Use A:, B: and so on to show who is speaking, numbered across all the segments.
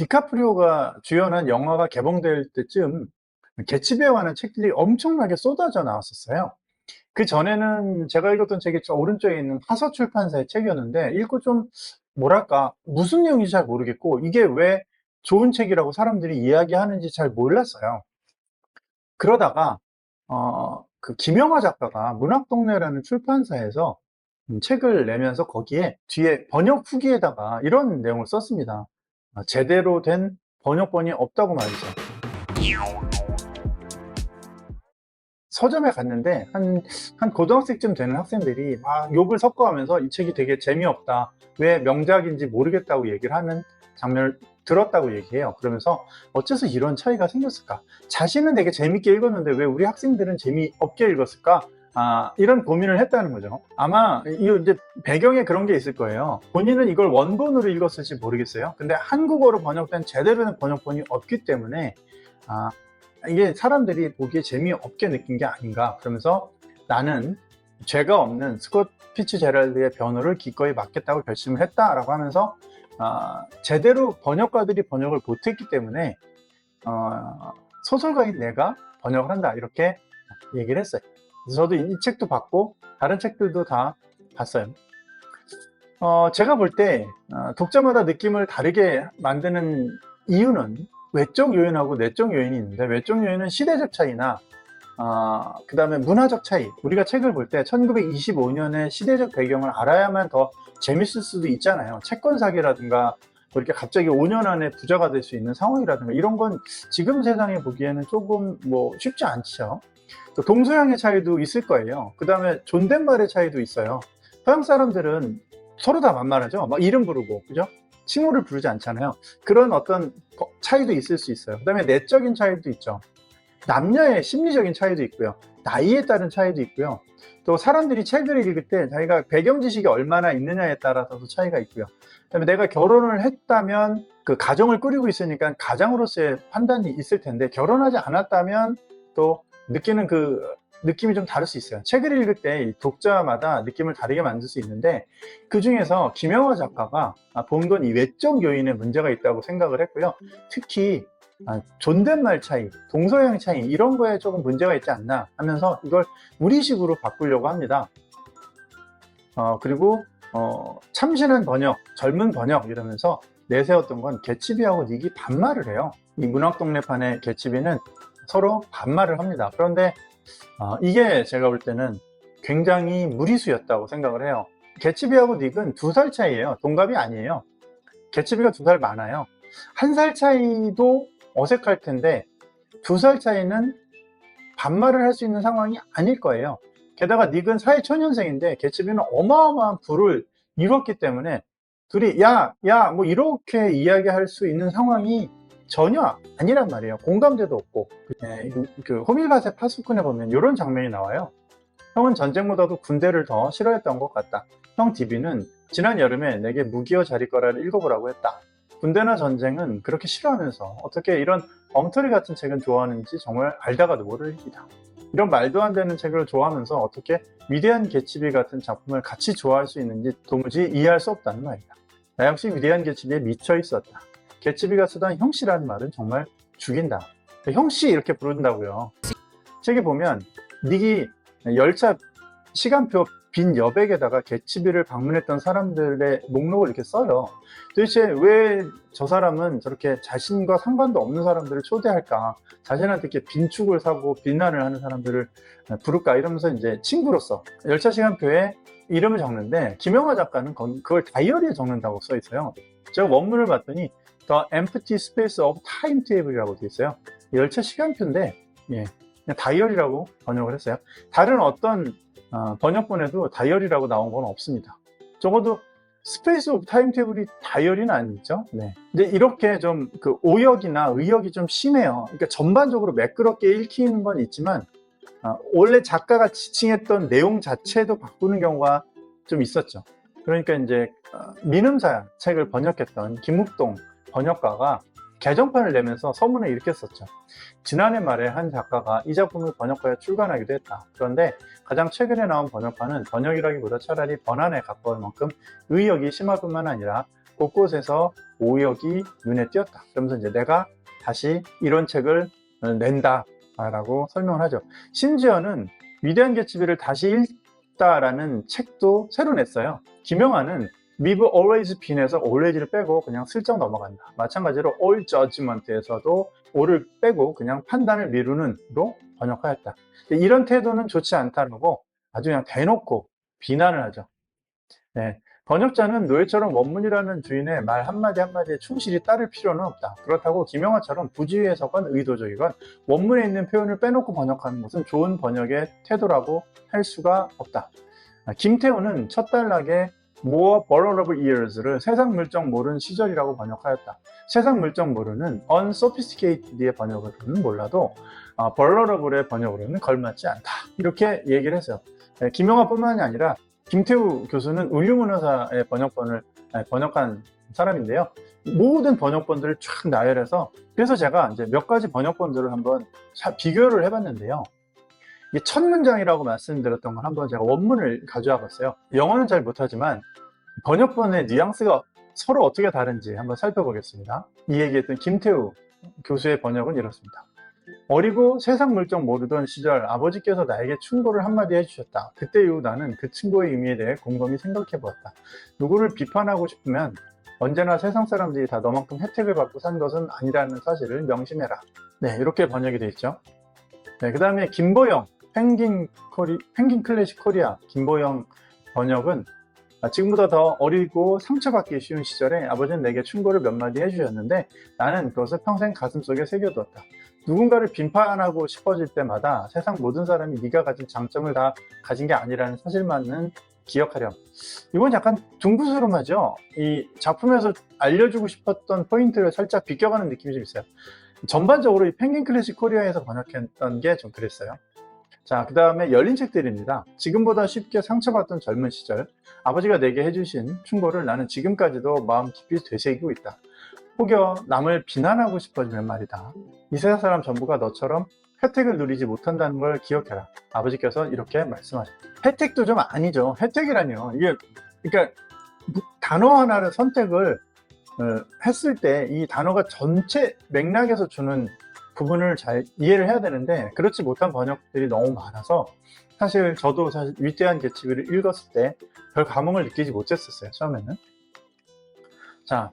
A: 디카프리오가 주연한 영화가 개봉될 때쯤 개츠비에 관한 책들이 엄청나게 쏟아져 나왔었어요. 그 전에는 제가 읽었던 책이 저 오른쪽에 있는 화서 출판사의 책이었는데 읽고 좀 뭐랄까 무슨 내용인지 잘 모르겠고 이게 왜 좋은 책이라고 사람들이 이야기하는지 잘 몰랐어요. 그러다가 어, 그 김영하 작가가 문학동네라는 출판사에서 음, 책을 내면서 거기에 뒤에 번역 후기에다가 이런 내용을 썼습니다. 아, 제대로 된 번역본이 없다고 말이죠. 서점에 갔는데 한, 한 고등학생쯤 되는 학생들이 막 욕을 섞어가면서 이 책이 되게 재미없다. 왜 명작인지 모르겠다고 얘기를 하는 장면을 들었다고 얘기해요. 그러면서 어째서 이런 차이가 생겼을까? 자신은 되게 재밌게 읽었는데 왜 우리 학생들은 재미없게 읽었을까? 아, 이런 고민을 했다는 거죠. 아마 이 이제 배경에 그런 게 있을 거예요. 본인은 이걸 원본으로 읽었을지 모르겠어요. 근데 한국어로 번역된 제대로 된 번역본이 없기 때문에 아, 이게 사람들이 보기에 재미없게 느낀 게 아닌가. 그러면서 나는 죄가 없는 스콧 피츠 제랄드의 변호를 기꺼이 맡겠다고 결심을 했다라고 하면서 아, 제대로 번역가들이 번역을 못했기 때문에 어, 소설가인 내가 번역을 한다 이렇게 얘기를 했어요. 저도 이 책도 봤고 다른 책들도 다 봤어요. 어, 제가 볼때 독자마다 느낌을 다르게 만드는 이유는 외적 요인하고 내적 요인이 있는데 외적 요인은 시대적 차이나 어, 그 다음에 문화적 차이. 우리가 책을 볼 때 1925년의 시대적 배경을 알아야만 더 재밌을 수도 있잖아요. 채권 사기라든가 뭐 이렇게 갑자기 5년 안에 부자가 될 수 있는 상황이라든가 이런 건 지금 세상에 보기에는 조금 뭐 쉽지 않죠 또 동서양의 차이도 있을 거예요 그 다음에 존댓말의 차이도 있어요 서양 사람들은 서로 다 만만하죠 막 이름 부르고 그죠 칭호를 부르지 않잖아요. 그런 어떤 차이도 있을 수 있어요. 그 다음에 내적인 차이도 있죠. 남녀의 심리적인 차이도 있고요. 나이에 따른 차이도 있고요. 또 사람들이 책을 읽을 때 자기가 배경 지식이 얼마나 있느냐에 따라서도 차이가 있고요. 그다음에 내가 결혼을 했다면 그 가정을 꾸리고 있으니까 가장으로서의 판단이 있을 텐데 결혼하지 않았다면 또 느끼는 그 느낌이 좀 다를 수 있어요. 책을 읽을 때 독자마다 느낌을 다르게 만들 수 있는데 그 중에서 김영하 작가가 본건 이 외적 요인에 문제가 있다고 생각을 했고요. 특히 아, 존댓말 차이, 동서양 차이 이런 거에 조금 문제가 있지 않나 하면서 이걸 우리식으로 바꾸려고 합니다. 어, 그리고 어, 참신한 번역, 젊은 번역 이러면서 내세웠던 건 개츠비하고 닉이 반말을 해요. 이 문학 동네판의 개츠비는 서로 반말을 합니다. 그런데 어, 이게 제가 볼 때는 굉장히 무리수였다고 생각을 해요. 개츠비하고 닉은 두 살 차이예요. 동갑이 아니에요. 개츠비가 두 살 많아요. 한 살 차이도 어색할 텐데 두 살 차이는 반말을 할 수 있는 상황이 아닐 거예요. 게다가 닉은 사회초년생인데 개츠비는 어마어마한 부를 이뤘기 때문에 둘이 야, 야, 뭐 이렇게 이야기할 수 있는 상황이 전혀 아니란 말이에요. 공감대도 없고. 네, 그 호밀밭의 파수꾼에 보면 이런 장면이 나와요. 형은 전쟁보다도 군대를 더 싫어했던 것 같다. 형 디비는 지난 여름에 내게 무기여 자리거라를 읽어보라고 했다. 군대나 전쟁은 그렇게 싫어하면서 어떻게 이런 엉터리 같은 책은 좋아하는지 정말 알다가도 모를 일이다. 이런 말도 안 되는 책을 좋아하면서 어떻게 위대한 개츠비 같은 작품을 같이 좋아할 수 있는지 도무지 이해할 수 없다는 말이다. 나 역시 위대한 개츠비에 미쳐 있었다. 개츠비가 쓰던 형씨라는 말은 정말 죽인다. 형씨 이렇게 부른다고요. 책에 보면 닉이 열차 시간표 빈 여백에다가 개츠비를 방문했던 사람들의 목록을 이렇게 써요. 도대체 왜 저 사람은 저렇게 자신과 상관도 없는 사람들을 초대할까? 자신한테 이렇게 빈축을 사고 비난을 하는 사람들을 부를까? 이러면서 이제 친구로서 열차 시간표에 이름을 적는데 김영하 작가는 그걸 다이어리에 적는다고 써 있어요. 제가 원문을 봤더니 The Empty Space of Timetable이라고 되어 있어요. 열차 시간표인데 예, 그냥 다이어리라고 번역을 했어요. 다른 어떤 어, 번역본에도 다이어리라고 나온 건 없습니다. 적어도 스페이스 오브 타임 테이블이 다이어리는 아니죠. 네. 근데 이렇게 좀 그 오역이나 의역이 좀 심해요. 그러니까 전반적으로 매끄럽게 읽히는 건 있지만 어, 원래 작가가 지칭했던 내용 자체도 바꾸는 경우가 좀 있었죠. 그러니까 이제 어, 민음사 책을 번역했던 김욱동 번역가가 개정판을 내면서 서문에 이렇게 썼죠. 지난해 말에 한 작가가 이 작품을 번역하여 출간하기도 했다. 그런데 가장 최근에 나온 번역판은 번역이라기보다 차라리 번안에 가까울 만큼 의역이 심할 뿐만 아니라 곳곳에서 오역이 눈에 띄었다. 그러면서 이제 내가 다시 이런 책을 낸다 라고 설명을 하죠. 심지어는 위대한 개츠비를 다시 읽다라는 책도 새로 냈어요. 김영하는 We've always been에서 always를 빼고 그냥 슬쩍 넘어간다. 마찬가지로 all judgment에서도 all을 빼고 그냥 판단을 미루는로 번역하였다. 이런 태도는 좋지 않다고 아주 그냥 대놓고 비난을 하죠. 네. 번역자는 노예처럼 원문이라는 주인의 말 한마디 한마디에 충실히 따를 필요는 없다. 그렇다고 김영하처럼 부주의해서건 의도적이건 원문에 있는 표현을 빼놓고 번역하는 것은 좋은 번역의 태도라고 할 수가 없다. 아, 김태우는 첫 단락에 More vulnerable years를 세상 물정 모르는 시절이라고 번역하였다. 세상 물정 모르는 unsophisticated의 번역으로는 몰라도 어, vulnerable의 번역으로는 걸맞지 않다. 이렇게 얘기를 했어요. 네, 김영하뿐만이 아니라 김태우 교수는 울류문화사의 번역본을 아니, 번역한 사람인데요. 모든 번역본들을 쫙 나열해서 그래서 제가 이제 몇 가지 번역본들을 한번 자- 비교를 해봤는데요. 이게 첫 문장이라고 말씀드렸던 걸 한번 제가 원문을 가져와 봤어요. 영어는 잘 못하지만 번역본의 뉘앙스가 서로 어떻게 다른지 한번 살펴보겠습니다. 이 얘기했던 김태우 교수의 번역은 이렇습니다. 어리고 세상 물정 모르던 시절 아버지께서 나에게 충고를 한마디 해주셨다. 그때 이후 나는 그 충고의 의미에 대해 곰곰이 생각해 보았다. 누구를 비판하고 싶으면 언제나 세상 사람들이 다 너만큼 혜택을 받고 산 것은 아니라는 사실을 명심해라. 네, 이렇게 번역이 되어 있죠. 네, 그 다음에 김보영, 펭귄 코리, 펭귄 클래식 코리아, 김보영 번역은 아, 지금보다 더 어리고 상처받기 쉬운 시절에 아버지는 내게 충고를 몇 마디 해주셨는데 나는 그것을 평생 가슴속에 새겨두었다. 누군가를 비판하고 싶어질 때마다 세상 모든 사람이 네가 가진 장점을 다 가진 게 아니라는 사실만은 기억하렴. 이건 약간 둥구스름하죠? 이 작품에서 알려주고 싶었던 포인트를 살짝 비껴가는 느낌이 좀 있어요. 전반적으로 이 펭귄 클래식 코리아에서 번역했던 게 좀 그랬어요. 자, 그 다음에 열린 책들입니다. 지금보다 쉽게 상처받던 젊은 시절, 아버지가 내게 해주신 충고를 나는 지금까지도 마음 깊이 되새기고 있다. 혹여 남을 비난하고 싶어지면 말이다. 이 세상 사람 전부가 너처럼 혜택을 누리지 못한다는 걸 기억해라. 아버지께서 이렇게 말씀하셨다. 혜택도 좀 아니죠. 혜택이라뇨. 이게, 그러니까, 단어 하나를 선택을 어, 했을 때 이 단어가 전체 맥락에서 주는 부분을 잘 이해를 해야 되는데 그렇지 못한 번역들이 너무 많아서 사실 저도 사실 위대한 개츠비를 읽었을 때 별 감흥을 느끼지 못했었어요 처음에는. 자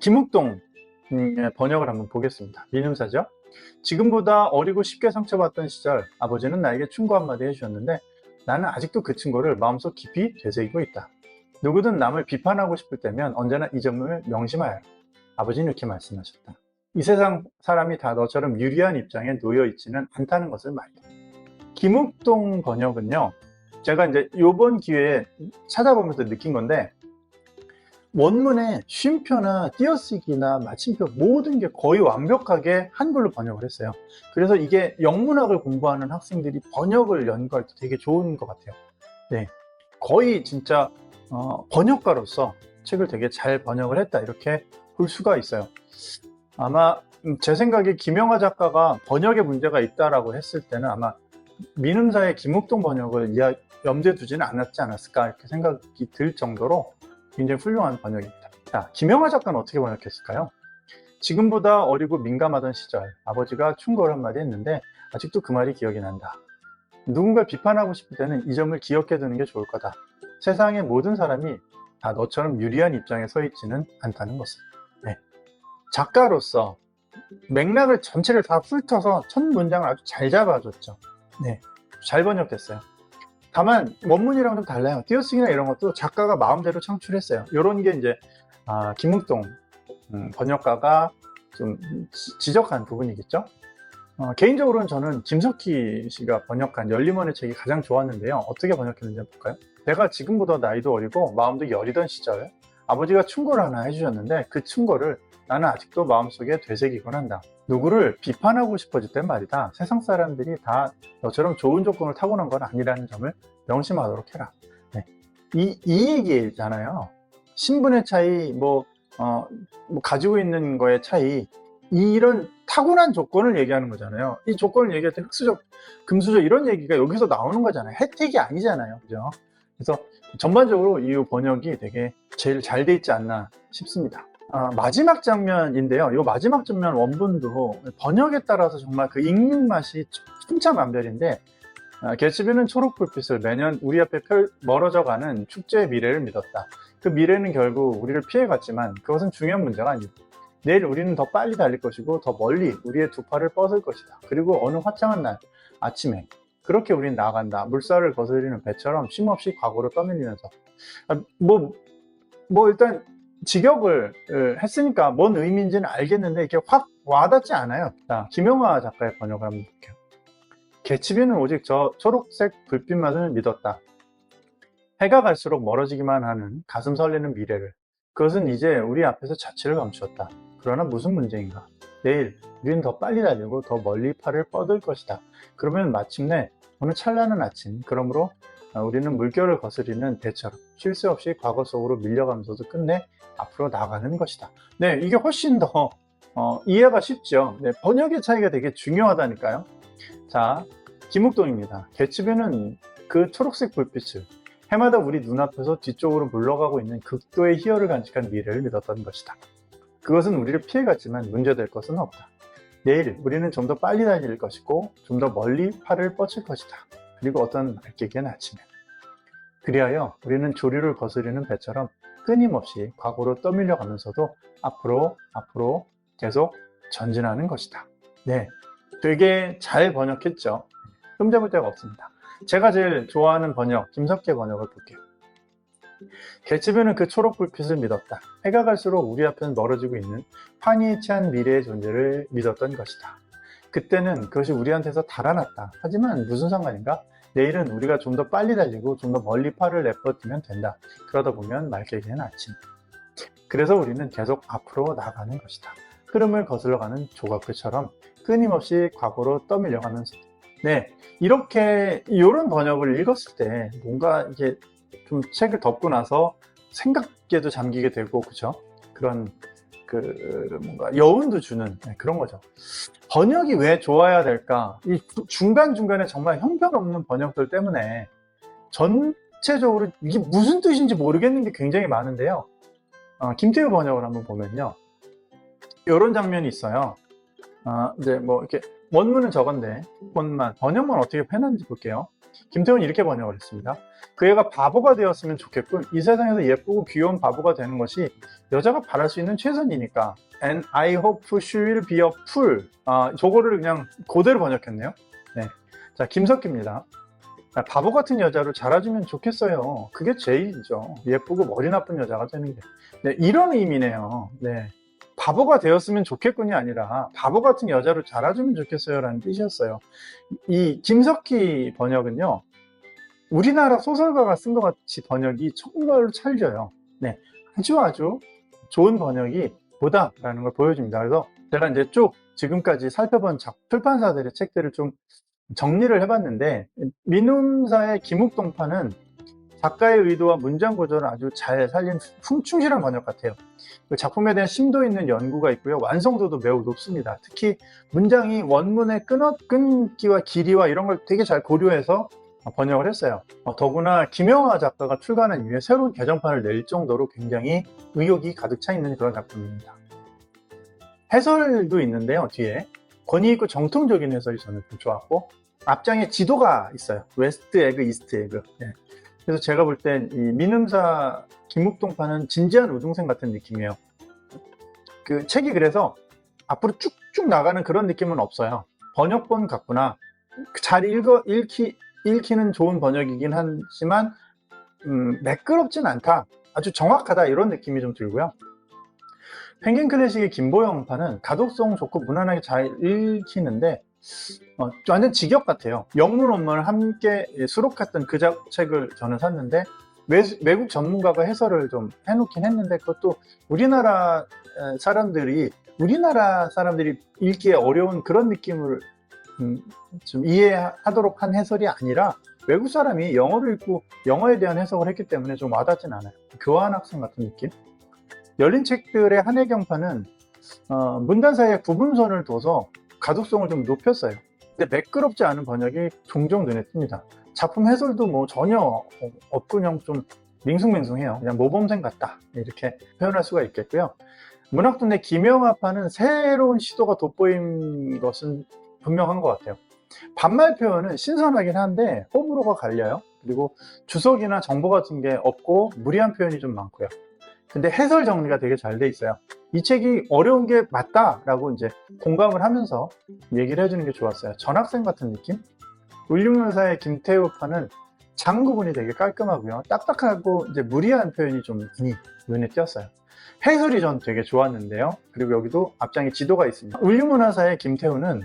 A: 김욱동 의 번역을 한번 보겠습니다. 민음사죠? 지금보다 어리고 쉽게 상처받던 시절 아버지는 나에게 충고 한마디 해주셨는데 나는 아직도 그 충고를 마음속 깊이 되새기고 있다. 누구든 남을 비판하고 싶을 때면 언제나 이 점을 명심하여라 아버지는 이렇게 말씀하셨다 이 세상 사람이 다 너처럼 유리한 입장에 놓여 있지는 않다는 것을 말이다. 김욱동 번역은요, 제가 이제 이번 기회에 찾아보면서 느낀 건데, 원문에 쉼표나 띄어쓰기나 마침표 모든 게 거의 완벽하게 한글로 번역을 했어요. 그래서 이게 영문학을 공부하는 학생들이 번역을 연구할 때 되게 좋은 것 같아요. 네. 거의 진짜 어, 번역가로서 책을 되게 잘 번역을 했다. 이렇게 볼 수가 있어요. 아마 음, 제 생각에 김영하 작가가 번역에 문제가 있다라고 했을 때는 아마 민음사의 김욱동 번역을 염두에 두지는 않았지 않았을까 이렇게 생각이 들 정도로 굉장히 훌륭한 번역입니다. 자, 김영하 작가는 어떻게 번역했을까요? 지금보다 어리고 민감하던 시절 아버지가 충고를 한마디 했는데 아직도 그 말이 기억이 난다. 누군가 비판하고 싶을 때는 이 점을 기억해 두는 게 좋을 거다. 세상의 모든 사람이 다 너처럼 유리한 입장에 서 있지는 않다는 것을. 네. 작가로서 맥락을 전체를 다 훑어서 첫 문장을 아주 잘 잡아줬죠. 네, 잘 번역됐어요. 다만 원문이랑 좀 달라요. 띄어쓰기나 이런 것도 작가가 마음대로 창출했어요. 이런 게 이제 아, 김욱동 음, 번역가가 좀 지- 지적한 부분이겠죠. 어, 개인적으로는 저는 김석희 씨가 번역한 열리먼의 책이 가장 좋았는데요. 어떻게 번역했는지 볼까요? 내가 지금보다 나이도 어리고 마음도 여리던 시절 아버지가 충고를 하나 해주셨는데 그 충고를 나는 아직도 마음속에 되새기곤 한다. 누구를 비판하고 싶어질 땐 말이다. 세상 사람들이 다 너처럼 좋은 조건을 타고난 건 아니라는 점을 명심하도록 해라. 네. 이, 이 얘기잖아요. 신분의 차이, 뭐, 어, 뭐 가지고 있는 거의 차이, 이런 타고난 조건을 얘기하는 거잖아요. 이 조건을 얘기할 때 흑수적, 금수저 이런 얘기가 여기서 나오는 거잖아요. 혜택이 아니잖아요. 그죠? 그래서 전반적으로 이 번역이 되게 제일 잘 돼 있지 않나 싶습니다. 아, 마지막 장면인데요. 이 마지막 장면 원본도 번역에 따라서 정말 그 읽는 맛이 천차만별인데 아, 개츠비는 초록 불빛을 매년 우리 앞에 펼, 멀어져가는 축제의 미래를 믿었다. 그 미래는 결국 우리를 피해갔지만 그것은 중요한 문제가 아니다. 내일 우리는 더 빨리 달릴 것이고 더 멀리 우리의 두 팔을 뻗을 것이다. 그리고 어느 화창한 날 아침에 그렇게 우린 나아간다. 물살을 거스리는 배처럼 쉼없이 과거로 떠밀리면서 아, 뭐, 뭐 일단 직역을 어, 했으니까 뭔 의미인지는 알겠는데 이게 확 와닿지 않아요. 자, 김영화 작가의 번역을 한번 볼게요. 개츠비는 오직 저 초록색 불빛만을 믿었다. 해가 갈수록 멀어지기만 하는 가슴 설레는 미래를. 그것은 이제 우리 앞에서 자취를 감추었다. 그러나 무슨 문제인가? 내일 우리는 더 빨리 달리고 더 멀리 팔을 뻗을 것이다. 그러면 마침내 어느 찬란한 아침, 그러므로 어, 우리는 물결을 거스리는 배처럼 쉴 새 없이 과거 속으로 밀려가면서도 끝내 앞으로 나가는 것이다. 네, 이게 훨씬 더 어, 이해가 쉽죠. 네, 번역의 차이가 되게 중요하다니까요. 자, 김욱동입니다. 개츠비는 그 초록색 불빛을 해마다 우리 눈앞에서 뒤쪽으로 물러가고 있는 극도의 희열을 간직한 미래를 믿었던 것이다. 그것은 우리를 피해갔지만 문제될 것은 없다. 내일 우리는 좀 더 빨리 달릴 것이고 좀 더 멀리 팔을 뻗칠 것이다. 그리고 어떤 알게기한 아침에. 그리하여 우리는 조류를 거스르는 배처럼 끊임없이 과거로 떠밀려 가면서도 앞으로 앞으로 계속 전진하는 것이다. 네. 되게 잘 번역했죠. 흠잡을 데가 없습니다. 제가 제일 좋아하는 번역, 김석계 번역을 볼게요. 개츠비는 그 초록 불빛을 믿었다. 해가 갈수록 우리 앞에는 멀어지고 있는 환희치한 미래의 존재를 믿었던 것이다. 그때는 그것이 우리한테서 달아났다. 하지만 무슨 상관인가? 내일은 우리가 좀 더 빨리 달리고 좀 더 멀리 팔을 내뻗으면 된다. 그러다 보면 말개기는 아침. 그래서 우리는 계속 앞으로 나가는 것이다. 흐름을 거슬러가는 조각들처럼 끊임없이 과거로 떠밀려가면서 네 이렇게 이런 번역을 읽었을 때 뭔가 이게 좀 책을 덮고 나서 생각에도 잠기게 되고 그죠 그런 그 뭔가? 여운도 주는 네, 그런 거죠. 번역이 왜 좋아야 될까? 이 중간 중간에 정말 형편없는 번역들 때문에 전체적으로 이게 무슨 뜻인지 모르겠는 게 굉장히 많은데요. 어, 김태우 번역을 한번 보면요. 이런 장면이 있어요. 아, 이제 뭐 이렇게 원문은 저건데 원만 번역만 어떻게 해놨는지 볼게요. 김태훈이 이렇게 번역을 했습니다. 그 애가 바보가 되었으면 좋겠군. 이 세상에서 예쁘고 귀여운 바보가 되는 것이 여자가 바랄 수 있는 최선이니까. And I hope she will be a fool. 아, 저거를 그냥 그대로 번역했네요. 네. 자, 김석기입니다. 아, 바보 같은 여자로 자라주면 좋겠어요. 그게 제일이죠. 예쁘고 머리 나쁜 여자가 되는 게. 네, 이런 의미네요. 네. 바보가 되었으면 좋겠군이 아니라 바보 같은 여자로 자라주면 좋겠어요 라는 뜻이었어요. 이 김석희 번역은요, 우리나라 소설가가 쓴 것 같이 번역이 정말로 찰져요. 네. 아주 아주 좋은 번역이 보다라는 걸 보여줍니다. 그래서 제가 이제 쭉 지금까지 살펴본 작, 출판사들의 책들을 좀 정리를 해봤는데, 민음사의 김욱동파는 작가의 의도와 문장 구조를 아주 잘 살린 충실한 번역 같아요. 그 작품에 대한 심도 있는 연구가 있고요. 완성도도 매우 높습니다. 특히 문장이 원문의 끊어, 끊기와 길이와 이런 걸 되게 잘 고려해서 번역을 했어요. 어, 더구나 김영하 작가가 출간한 이후에 새로운 개정판을 낼 정도로 굉장히 의욕이 가득 차 있는 그런 작품입니다. 해설도 있는데요. 뒤에 권위 있고 정통적인 해설이 저는 좀 좋았고 앞장에 지도가 있어요. 웨스트 에그, 이스트 에그. 네. 그래서 제가 볼 땐 이 민음사 김묵동파는 진지한 우등생 같은 느낌이에요. 그 책이 그래서 앞으로 쭉쭉 나가는 그런 느낌은 없어요. 번역본 같구나. 잘 읽어, 읽히, 읽히는 좋은 번역이긴 하지만, 음, 매끄럽진 않다. 아주 정확하다. 이런 느낌이 좀 들고요. 펭귄 클래식의 김보영파는 가독성 좋고 무난하게 잘 읽히는데, 어, 완전 직역 같아요. 영문 원문을 함께 수록했던 그 자- 책을 저는 샀는데 외, 외국 전문가가 해설을 좀 해놓긴 했는데 그것도 우리나라 에, 사람들이 우리나라 사람들이 읽기에 어려운 그런 느낌을 음, 좀 이해하도록 한 해설이 아니라 외국 사람이 영어를 읽고 영어에 대한 해석을 했기 때문에 좀 와닿진 않아요. 교환 학생 같은 느낌. 열린 책들의 한해경파는 어, 문단 사이에 구분선을 둬서 가독성을 좀 높였어요. 근데 매끄럽지 않은 번역이 종종 눈에 띕니다. 작품 해설도 뭐 전혀 그냥 좀 밍숭맹숭해요. 그냥 모범생 같다 이렇게 표현할 수가 있겠고요. 문학동네 김영하파는 새로운 시도가 돋보인 것은 분명한 것 같아요. 반말 표현은 신선하긴 한데 호불호가 갈려요. 그리고 주석이나 정보 같은 게 없고 무리한 표현이 좀 많고요. 근데 해설 정리가 되게 잘 돼 있어요. 이 책이 어려운 게 맞다라고 이제 공감을 하면서 얘기를 해주는 게 좋았어요. 전학생 같은 느낌? 울림문사의 김태우 파는 장 구분이 되게 깔끔하고요. 딱딱하고 이제 무리한 표현이 좀 많이 눈에 띄었어요. 해설이 전 되게 좋았는데요. 그리고 여기도 앞장에 지도가 있습니다. 울림문화사의 김태우는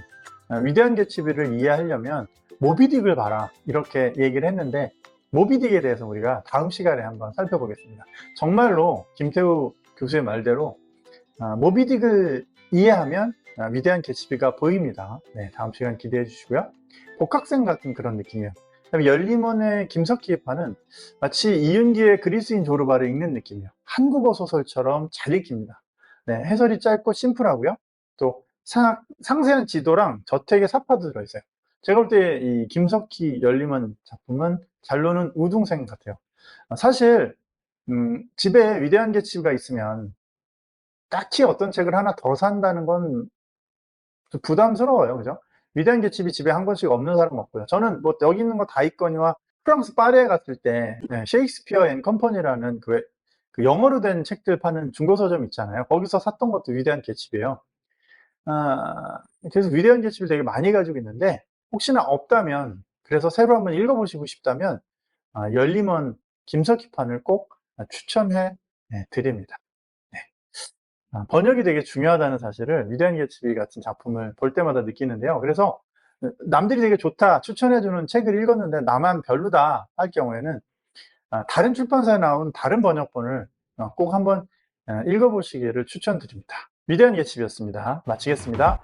A: 어, 위대한 개츠비를 이해하려면 모비딕을 봐라 이렇게 얘기를 했는데 모비딕에 대해서 우리가 다음 시간에 한번 살펴보겠습니다. 정말로 김태우 교수의 말대로 아, 모비딕을 이해하면 아, 위대한 개츠비가 보입니다. 네, 다음 시간 기대해 주시고요. 복학생 같은 그런 느낌이에요. 열리먼의 김석희의 파는 마치 이윤기의 그리스인 조르바를 읽는 느낌이에요. 한국어 소설처럼 잘 읽힙니다. 네, 해설이 짧고 심플하고요. 또 상, 상세한 지도랑 저택의 사파도 들어있어요. 제가 볼 때 이 김석희 열리먼 작품은 잘 노는 우등생 같아요. 아, 사실 음, 집에 위대한 개츠비가 있으면 딱히 어떤 책을 하나 더 산다는 건좀 부담스러워요. 그죠? 위대한 개츠비 집에 한 권씩 없는 사람 없고요. 저는 뭐 여기 있는 거 다 있거니와 프랑스 파리에 갔을 때 네, 셰익스피어 앤 컴퍼니라는 그, 왜- 그 영어로 된 책들 파는 중고 서점 있잖아요. 거기서 샀던 것도 위대한 개츠비예요. 아, 그래서 위대한 개츠비를 되게 많이 가지고 있는데 혹시나 없다면 그래서 새로 한번 읽어보시고 싶다면 아, 열리먼 김석희 판을 꼭 추천해 네, 드립니다. 네. 아, 번역이 되게 중요하다는 사실을 위대한 개츠비 같은 작품을 볼 때마다 느끼는데요. 그래서 남들이 되게 좋다 추천해주는 책을 읽었는데 나만 별로다 할 경우에는 아, 다른 출판사에 나온 다른 번역본을 어, 꼭 한번 어, 읽어보시기를 추천드립니다. 위대한 개츠비였습니다. 마치겠습니다.